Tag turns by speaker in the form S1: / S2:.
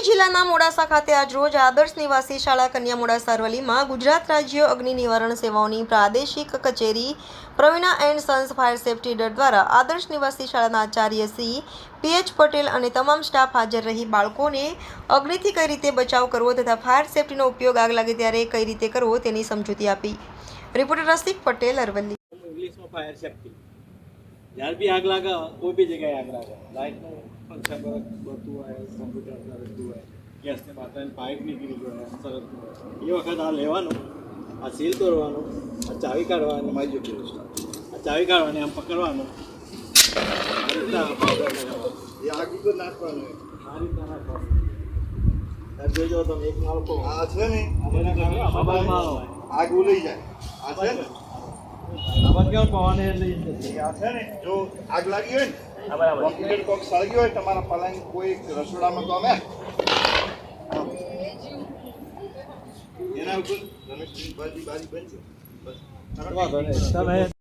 S1: અરવલ્લી જિલ્લાના મોડાસા ખાતે આજરોજ આદર્શ નિવાસી શાળા કન્યા મોડાસા અરવલ્લીમાં ગુજરાત રાજ્ય અગ્નિ નિવારણ સેવાઓની પ્રાદેશિક કચેરી Pravina and sons fire safety દળ દ્વારા આદર્શ નિવાસી શાળાના આચાર્ય સી. પીએચ પટેલ અને તમામ સ્ટાફ હાજર રહી બાળકોને અગ્નિથી કઈ રીતે બચાવ કરવો તથા ફાયર સેફ્ટીનો ઉપયોગ આગ લાગે ત્યારે કઈ રીતે કરવો તેની સમજૂતી આપી. Reporter Rasik Patel, Aravalli.
S2: Fire safety. જ્યારે આગ લાગે, કોઈ બી જગ્યાએ આગ લાગે. લાઇટનું પર બધું હોય કોમ્પ્યુટર સરકતું હોય. ગેસને માથાની પાઇપ નીકળી ગયો સરસ એ વખત આ લેવાનું આ સીલ તોડવાનું આ ચાવી કાઢવાની મારી જોઈ છે આ ચાવી કાઢવાની આમ પકડવાનું.
S3: એ આગ ઉપર નાખવાનું.
S2: આ રીતના નાખવાનું. જોજો તમે એક નાળકો
S3: આ છે ને? આગ ઉલઈ જાય. આ છે ને?
S2: ખબર કેવું પવન એટલે ઈ જ નથી.
S3: આ છે ને? જો આગ લાગી હોય ને કોમ્પ્યુટર કોક સળગી હોય તમારા પલંગ કોઈ રસોડામાં તો અમે. એના ઉપર રમેશની બાજી બનશે બસ.
S2: તમે